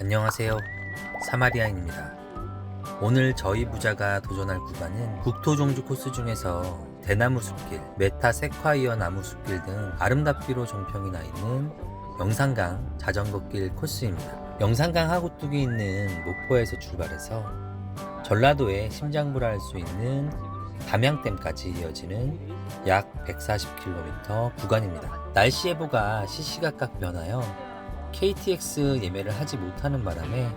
안녕하세요. 사마리아인입니다. 오늘 저희 부자가 도전할 구간은 국토종주 코스 중에서 대나무 숲길, 메타 세콰이어 나무 숲길 등 아름답기로 정평이 나 있는 영산강 자전거길 코스입니다. 영산강 하구뚝이 있는 목포에서 출발해서 전라도의 심장부라 할 수 있는 담양댐까지 이어지는 약 140km 구간입니다. 날씨 예보가 시시각각 변하여 KTX 예매를 하지 못하는 바람에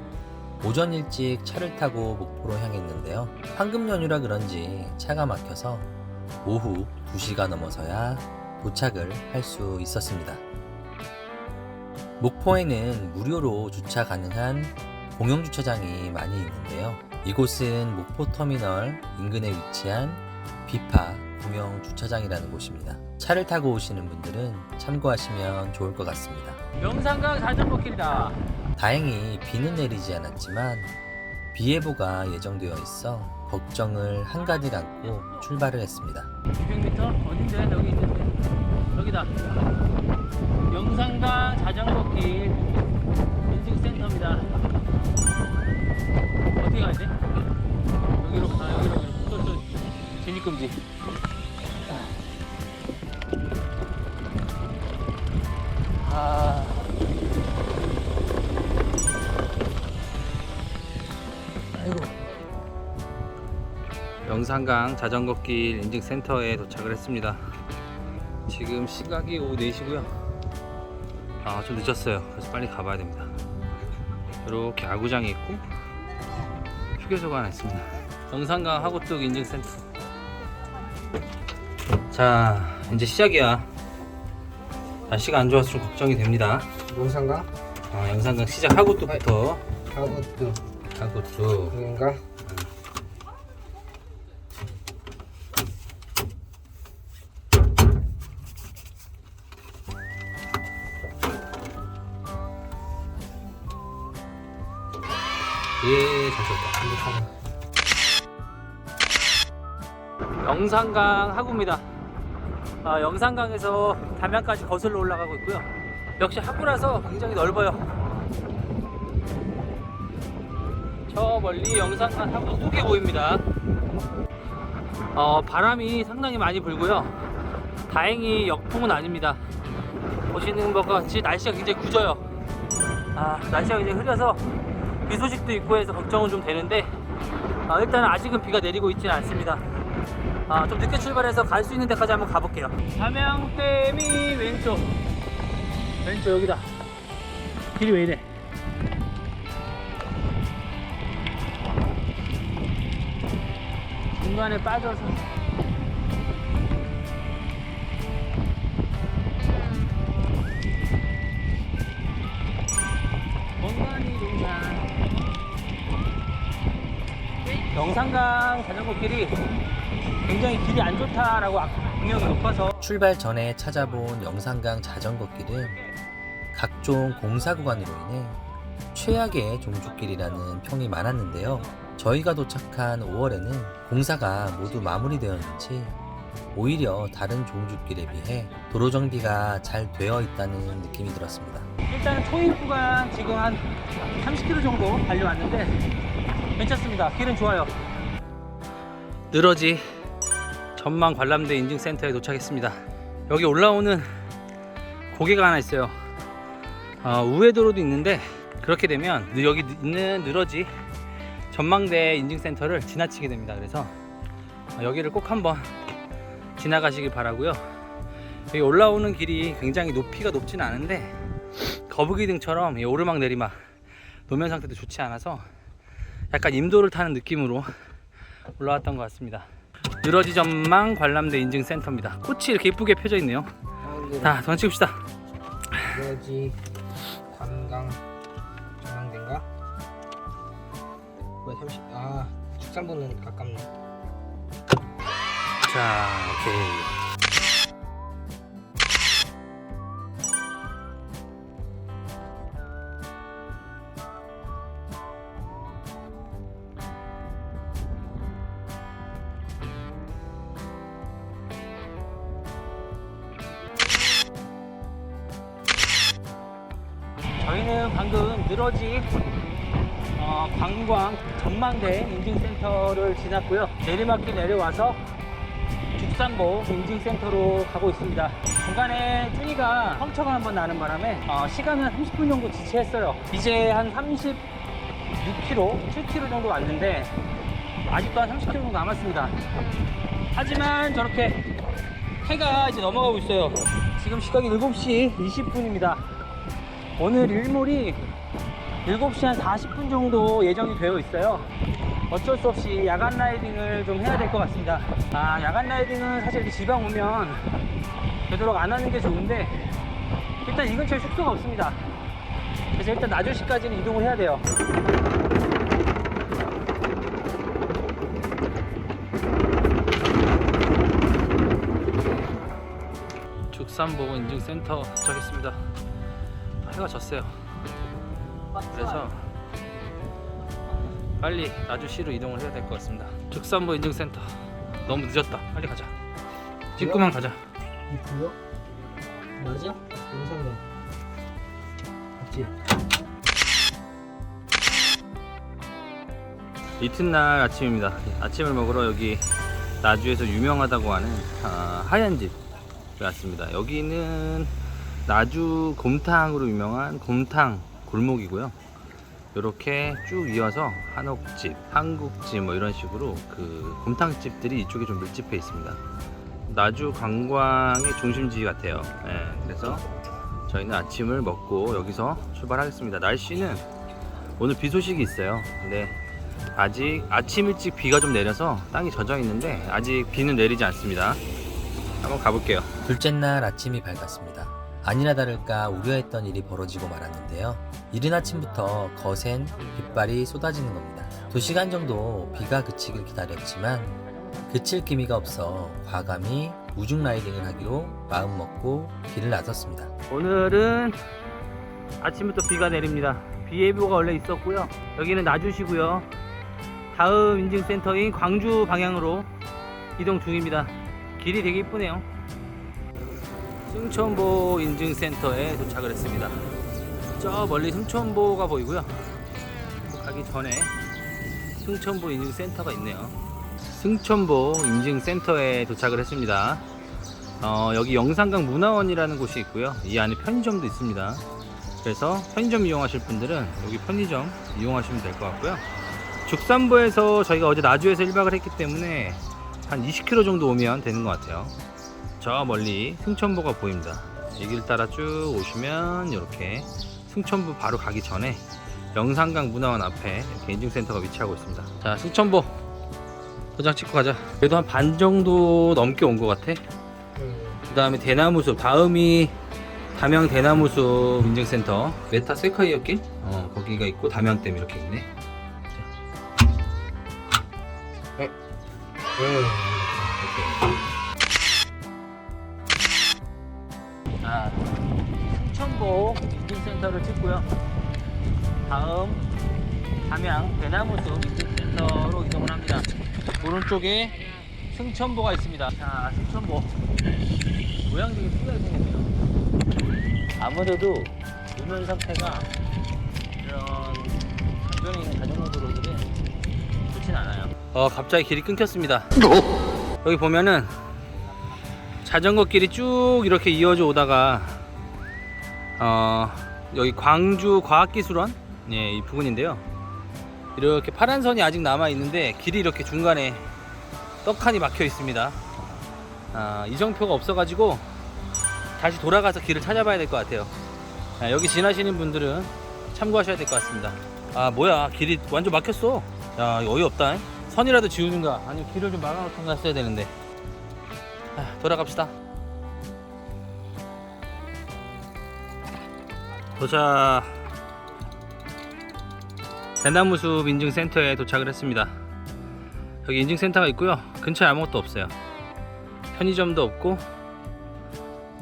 오전 일찍 차를 타고 목포로 향했는데요. 황금 연휴라 그런지 차가 막혀서 오후 2시가 넘어서야 도착을 할 수 있었습니다. 목포에는 무료로 주차 가능한 공용 주차장이 많이 있는데요. 이곳은 목포터미널 인근에 위치한 비파 공용 주차장이라는 곳입니다. 차를 타고 오시는 분들은 참고하시면 좋을 것 같습니다. 영산강 자전거 길이다. 다행히 비는 내리지 않았지만 비 예보가 예정되어 있어 걱정을 한가득 안고 출발을 했습니다. 200m 어딘데 여기 있는데 여기다. 영산강 자전거길 인증센터입니다. 어떻게 가야 돼? 여기로 아 여기로. 저, 저 진입금지. 영산강 자전거길 인증센터에 도착을 했습니다. 지금 시각이 오후 4시고요. 아, 좀 늦었어요. 그래서 빨리 가봐야 됩니다. 이렇게 야구장이 있고 휴게소가 하나 있습니다. 영산강 하구뚝 인증센터. 자, 이제 시작이야. 날씨가 안 좋아서 좀 걱정이 됩니다. 영상가? 아, 영산강 시작 하구뚝부터 하고또 하구뚝. 여긴가? 예, 잘 쳤다. 영산강 하구입니다. 아, 영산강에서 담양까지 거슬러 올라가고 있고요. 역시 하구라서 굉장히 넓어요. 저 멀리 영산강 하구 뚝이 보입니다. 어, 바람이 상당히 많이 불고요. 다행히 역풍은 아닙니다. 보시는 것 같이 날씨가 굉장히 굳어요. 아, 날씨가 굉장히 흐려서 비 소식도 있고 해서 걱정은 좀 되는데 아, 일단은 아직은 비가 내리고 있지는 않습니다. 아, 좀 늦게 출발해서 갈 수 있는 데까지 한번 가볼게요. 담양댐이 왼쪽. 왼쪽 여기다. 길이 왜 이래? 중간에 빠져서 영산강 자전거 길이 굉장히 길이 안 좋다라고 악명이 높아서 출발 전에 찾아본 영산강 자전거 길은 각종 공사 구간으로 인해 최악의 종주길이라는 평이 많았는데요. 저희가 도착한 5월에는 공사가 모두 마무리되었는지 오히려 다른 종주길에 비해 도로 정비가 잘 되어 있다는 느낌이 들었습니다. 일단은 초입 구간 지금 한 30km 정도 달려왔는데 괜찮습니다. 길은 좋아요. 늘어지 전망 관람대 인증센터에 도착했습니다. 여기 올라오는 고개가 하나 있어요. 어, 우회도로도 있는데 그렇게 되면 여기 있는 늘어지 전망대 인증센터를 지나치게 됩니다. 그래서 어, 여기를 꼭 한번 지나가시길 바라고요. 여기 올라오는 길이 굉장히 높이가 높진 않은데 거북이 등처럼 이 오르막 내리막 노면 상태도 좋지 않아서 약간 임도를 타는 느낌으로 올라왔던 것 같습니다. 늘어지 전망 관람대 인증 센터입니다. 꽃이 이렇게 예쁘게 펴져 있네요. 자, 돈 찍읍시다. 여지 관광 전망대인가? 뭐야 30... 아 축산보는 가깝네 자, 오케이. 저희는 방금 늘어지 어, 관광 전망대 인증센터를 지났고요. 내리막길 내려와서 죽산보 인증센터로 가고 있습니다. 중간에 쭈니가 펑처가 한번 나는 바람에 어, 시간은 30분 정도 지체했어요. 이제 한 36km, 7km 정도 왔는데 아직도 한 30km 정도 남았습니다. 하지만 저렇게 해가 이제 넘어가고 있어요. 지금 시각이 7시 20분입니다. 오늘 일몰이 7시 한 40분 정도 예정이 되어 있어요. 어쩔 수 없이 야간 라이딩을 좀 해야 될 것 같습니다. 아, 야간 라이딩은 사실 지방 오면 되도록 안 하는 게 좋은데 일단 이 근처에 숙소가 없습니다. 그래서 일단 나주시까지는 이동을 해야 돼요. 죽산보고 인증센터 도착했습니다. 해가 졌어요. 그래서 빨리 나주시로 이동을 해야 될 것 같습니다. 죽산보 인증센터 너무 늦었다. 빨리 가자. 찌끄만 가자. 이 보여? 맞아? 영상은 맞지? 이튿날 아침입니다. 아침을 먹으러 여기 나주에서 유명하다고 하는 아, 하얀 집에 왔습니다. 여기는 나주 곰탕으로 유명한 곰탕 골목이고요. 이렇게 쭉 이어서 한옥집, 한국집 뭐 이런 식으로 그 곰탕집들이 이쪽에 좀 밀집해 있습니다. 나주 관광의 중심지 같아요. 예, 그래서 저희는 아침을 먹고 여기서 출발하겠습니다. 날씨는 오늘 비 소식이 있어요. 근데 아직 아침 일찍 비가 좀 내려서 땅이 젖어 있는데 아직 비는 내리지 않습니다. 한번 가볼게요. 둘째 날 아침이 밝았습니다. 아니나 다를까 우려했던 일이 벌어지고 말았는데요. 이른 아침부터 거센 빗발이 쏟아지는 겁니다. 두 시간 정도 비가 그치길 기다렸지만 그칠 기미가 없어 과감히 우중 라이딩을 하기로 마음먹고 길을 나섰습니다. 오늘은 아침부터 비가 내립니다. 비 예보가 원래 있었고요. 여기는 나주시고요. 다음 인증센터인 광주 방향으로 이동 중입니다. 길이 되게 이쁘네요. 승천보 인증센터에 도착을 했습니다. 저 멀리 승천보가 보이고요. 가기 전에 승천보 인증센터가 있네요. 승천보 인증센터에 도착을 했습니다. 어, 여기 영산강 문화원이라는 곳이 있고요. 이 안에 편의점도 있습니다. 그래서 편의점 이용하실 분들은 여기 편의점 이용하시면 될 것 같고요. 죽산보에서 저희가 어제 나주에서 1박을 했기 때문에 한 20km 정도 오면 되는 것 같아요. 저 멀리 승천보가 보입니다. 이 길 따라 쭉 오시면 이렇게 승천보 바로 가기 전에 영산강 문화원 앞에 이렇게 인증센터가 위치하고 있습니다. 자, 승천보 도장 찍고 가자. 그래도 한 반 정도 넘게 온 것 같아. 응. 그 다음에 대나무숲 다음이 담양 대나무숲 인증센터 메타 세카이어 길 어, 거기가 있고 담양댐 이렇게 있네 응. 자 충청보 인증센터를 찍고요. 다음 담양 대나무숲 인증센터로 이동을 합니다. 오른쪽에 승천보가 있습니다. 자 승천보. 모양 되게 특이하게 생겼네요. 아무래도路面 상태가 이런 강변에 있는 자전거 도로들은 좋진 않아요. 어 갑자기 길이 끊겼습니다. 여기 보면은 자전거 길이 쭉 이렇게 이어져 오다가 어 여기 광주 과학기술원 예, 이 부근인데요 이렇게 파란 선이 아직 남아 있는데 길이 이렇게 중간에 떡하니 막혀 있습니다 아, 이정표가 없어가지고 다시 돌아가서 길을 찾아봐야 될 것 같아요. 아, 여기 지나시는 분들은 참고하셔야 될 것 같습니다. 아 뭐야 길이 완전 막혔어. 야 어이없다. 선이라도 지우는가 아니면 길을 좀 막아놓던가 했어야 되는데. 아, 돌아갑시다. 도착. 대나무숲 인증센터에 도착을 했습니다. 여기 인증센터가 있고요. 근처에 아무것도 없어요. 편의점도 없고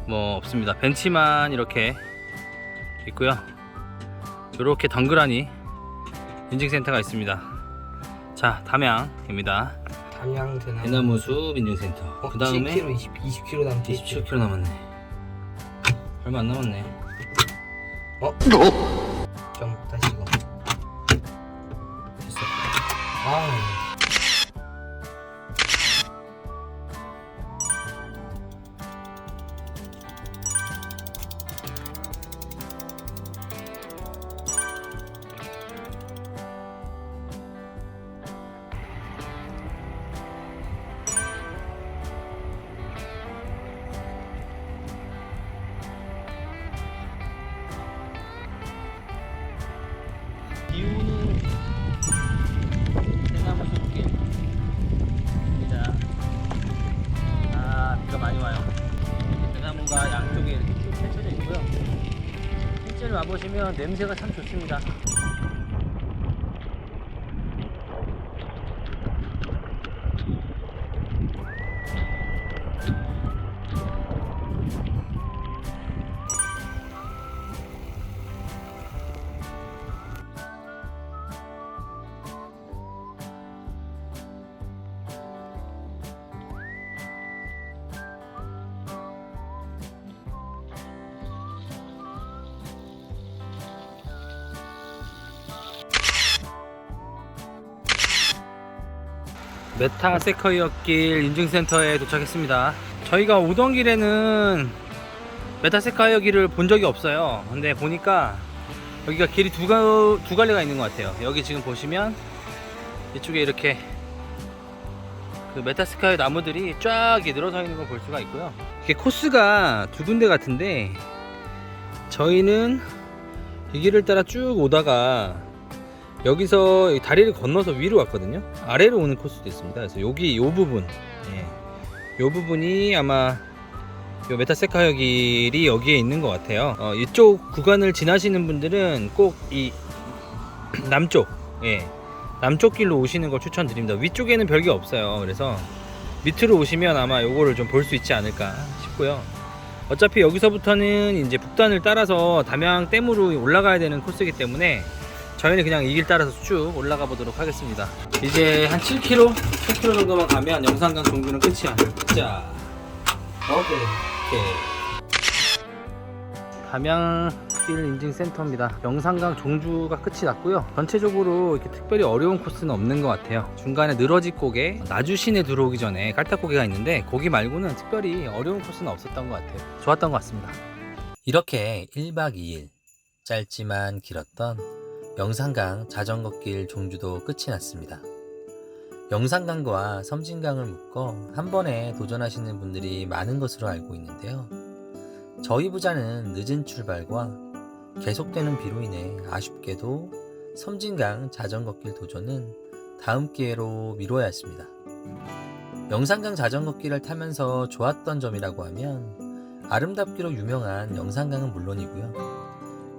뭐 없습니다. 벤치만 이렇게 있고요. 이렇게 덩그라니 인증센터가 있습니다. 자, 담양입니다. 담양 대나무. 대나무숲 인증센터. 어, 그 다음에 7km, 20, 20km 남지. 27km 남았네. 얼마 안 남았네. 어? 어? 경 다시 이거. 됐어. 아. 와보시면 냄새가 참 좋습니다. 메타 세커이어길 인증센터에 도착했습니다. 저희가 오던 길에는 메타 세커이어 길을 본 적이 없어요. 근데 보니까 여기가 길이 두, 가, 두 갈래가 있는 것 같아요. 여기 지금 보시면 이쪽에 이렇게 그 메타 세커이어 나무들이 쫙 늘어서 있는 걸 볼 수가 있고요. 이게 코스가 두 군데 같은데 저희는 이 길을 따라 쭉 오다가 여기서 이 다리를 건너서 위로 왔거든요. 아래로 오는 코스도 있습니다. 그래서 여기 요 부분, 예, 요 부분이 아마 요 메타세카여 길이 여기에 있는 것 같아요. 어, 이쪽 구간을 지나시는 분들은 꼭 이 남쪽, 예, 남쪽 길로 오시는 걸 추천드립니다. 위쪽에는 별게 없어요. 그래서 밑으로 오시면 아마 요거를 좀 볼 수 있지 않을까 싶고요. 어차피 여기서부터는 이제 북단을 따라서 담양댐으로 올라가야 되는 코스이기 때문에 저희는 그냥 이 길 따라서 쭉 올라가 보도록 하겠습니다. 이제 한 7km, 7km 정도만 가면 영산강 종주는 끝이야. 자, 오케이 이렇게 담양길 인증센터입니다. 영산강 종주가 끝이 났고요. 전체적으로 이렇게 특별히 어려운 코스는 없는 것 같아요. 중간에 늘어지 고개, 나주시내 들어오기 전에 깔딱고개가 있는데 거기 말고는 특별히 어려운 코스는 없었던 것 같아요. 좋았던 것 같습니다. 이렇게 1박 2일 짧지만 길었던 영산강 자전거길 종주도 끝이 났습니다. 영산강과 섬진강을 묶어 한 번에 도전하시는 분들이 많은 것으로 알고 있는데요. 저희 부자는 늦은 출발과 계속되는 비로 인해 아쉽게도 섬진강 자전거길 도전은 다음 기회로 미뤄야 했습니다. 영산강 자전거길을 타면서 좋았던 점이라고 하면 아름답기로 유명한 영산강은 물론이고요.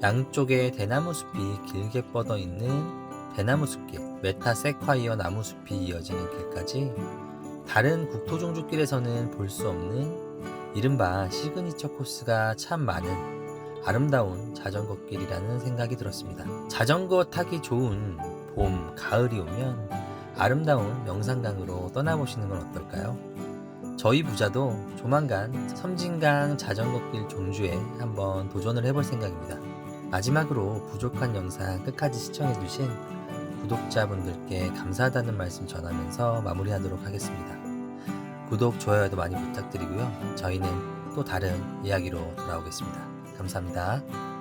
양쪽에 대나무 숲이 길게 뻗어 있는 대나무 숲길, 메타 세콰이어 나무 숲이 이어지는 길까지 다른 국토종주길에서는 볼 수 없는 이른바 시그니처 코스가 참 많은 아름다운 자전거 길이라는 생각이 들었습니다. 자전거 타기 좋은 봄, 가을이 오면 아름다운 영산강으로 떠나보시는 건 어떨까요? 저희 부자도 조만간 섬진강 자전거길 종주에 한번 도전을 해볼 생각입니다. 마지막으로 부족한 영상 끝까지 시청해주신 구독자분들께 감사하다는 말씀 전하면서 마무리하도록 하겠습니다. 구독, 좋아요도 많이 부탁드리고요. 저희는 또 다른 이야기로 돌아오겠습니다. 감사합니다.